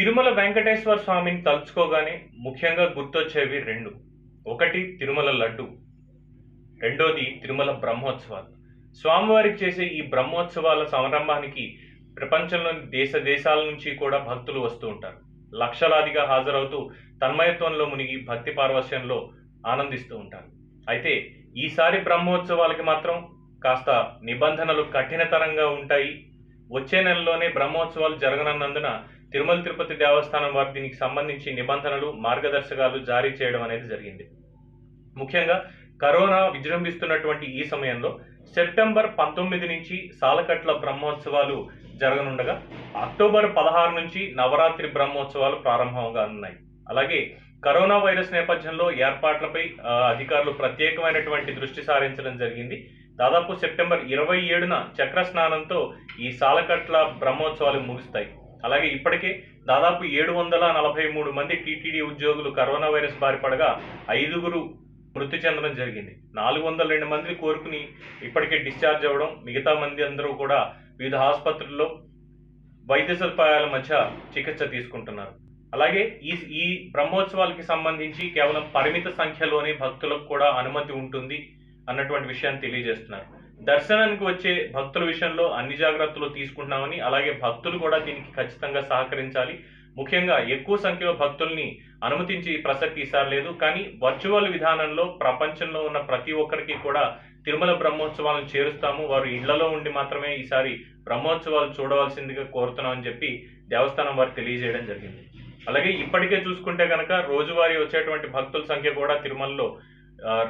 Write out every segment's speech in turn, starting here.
తిరుమల వెంకటేశ్వర స్వామిని తలుచుకోగానే ముఖ్యంగా గుర్తొచ్చేవి రెండు. ఒకటి తిరుమల లడ్డు రెండోది తిరుమల బ్రహ్మోత్సవాలు. స్వామివారికి చేసే ఈ బ్రహ్మోత్సవాల సంరంభానికి ప్రపంచంలోని దేశ దేశాల నుంచి కూడా భక్తులు వస్తూ ఉంటారు. లక్షలాదిగా హాజరవుతూ తన్మయత్వంలో మునిగి భక్తి పార్వశ్యంలో ఆనందిస్తూ ఉంటారు. అయితే ఈసారి బ్రహ్మోత్సవాలకి మాత్రం కాస్త నిబంధనలు కఠినతరంగా ఉంటాయి. వచ్చే నెలలోనే బ్రహ్మోత్సవాలు జరగనన్నందున తిరుమల తిరుపతి దేవస్థానం వారు దీనికి సంబంధించి నిబంధనలు మార్గదర్శకాలు జారీ చేయడం అనేది జరిగింది. ముఖ్యంగా కరోనా విజృంభిస్తున్నటువంటి ఈ సమయంలో సెప్టెంబర్ పంతొమ్మిది నుంచి సాలకట్ల బ్రహ్మోత్సవాలు జరగనుండగా అక్టోబర్ పదహారు నుంచి నవరాత్రి బ్రహ్మోత్సవాలు ప్రారంభంగా ఉన్నాయి. అలాగే కరోనా వైరస్ నేపథ్యంలో ఏర్పాట్లపై అధికారులు ప్రత్యేకమైనటువంటి దృష్టి సారించడం జరిగింది. దాదాపు సెప్టెంబర్ ఇరవై ఏడున చక్ర స్నానంతో ఈ సాలకట్ల బ్రహ్మోత్సవాలు ముగుస్తాయి. అలాగే ఇప్పటికే దాదాపు ఏడు వందల నలభై మూడు మంది టీటీడీ ఉద్యోగులు కరోనా వైరస్ బారి పడగా ఐదుగురు మృతి చెందడం జరిగింది. నాలుగు వందల రెండు మంది కోరుకుని ఇప్పటికే డిశ్చార్జ్ అవ్వడం మిగతా మంది అందరూ కూడా వివిధ ఆసుపత్రుల్లో వైద్య సదుపాయాల మధ్య చికిత్స తీసుకుంటున్నారు. అలాగే ఈ ఈ బ్రహ్మోత్సవాలకి సంబంధించి కేవలం పరిమిత సంఖ్యలోనే భక్తులకు కూడా అనుమతి ఉంటుంది అన్నటువంటి విషయాన్ని తెలియజేస్తున్నారు. దర్శనానికి వచ్చే భక్తుల విషయంలో అన్ని జాగ్రత్తలు తీసుకుంటున్నామని అలాగే భక్తులు కూడా దీనికి ఖచ్చితంగా సహకరించాలి. ముఖ్యంగా ఎక్కువ సంఖ్యలో భక్తుల్ని అనుమతించి ప్రసక్తి ఈసారి లేదు. కానీ వర్చువల్ విధానంలో ప్రపంచంలో ఉన్న ప్రతి ఒక్కరికి కూడా తిరుమల బ్రహ్మోత్సవాలను చేరుస్తాము. వారు ఇళ్ళలో ఉండి మాత్రమే ఈసారి బ్రహ్మోత్సవాలు చూడవలసిందిగా కోరుతున్నామని చెప్పి దేవస్థానం వారు తెలియజేయడం జరిగింది. అలాగే ఇప్పటికే చూసుకుంటే కనుక రోజువారీ వచ్చేటువంటి భక్తుల సంఖ్య కూడా తిరుమలలో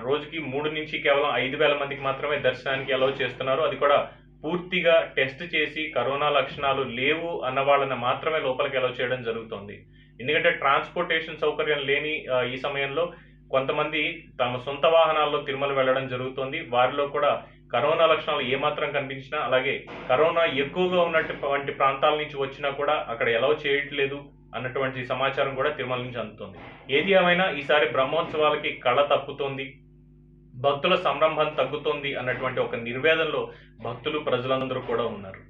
రోజుకి మూడు నుంచి కేవలం ఐదు వేల మందికి మాత్రమే దర్శనానికి అలౌ చేస్తున్నారు. అది కూడా పూర్తిగా టెస్ట్ చేసి కరోనా లక్షణాలు లేవు అన్న వాళ్ళని మాత్రమే లోపలికి అలౌ చేయడం జరుగుతుంది. ఎందుకంటే ట్రాన్స్పోర్టేషన్ సౌకర్యం లేని ఈ సమయంలో కొంతమంది తమ సొంత వాహనాల్లో తిరుమల వెళ్ళడం జరుగుతుంది. వారిలో కూడా కరోనా లక్షణాలు ఏమాత్రం కనిపించినా అలాగే కరోనా ఎక్కువగా ఉన్నటువంటి ప్రాంతాల నుంచి వచ్చినా కూడా అక్కడ ఎలా చేయట్లేదు. అన్నటువంటి సమాచారం కూడా తిరుమల నుంచి అందుతుంది. ఏది ఏమైనా ఈసారి బ్రహ్మోత్సవాలకి కళ తప్పుతోంది భక్తుల సంరంభం తగ్గుతోంది అన్నటువంటి ఒక నిర్వేదంలో భక్తులు ప్రజలందరూ కూడా ఉన్నారు.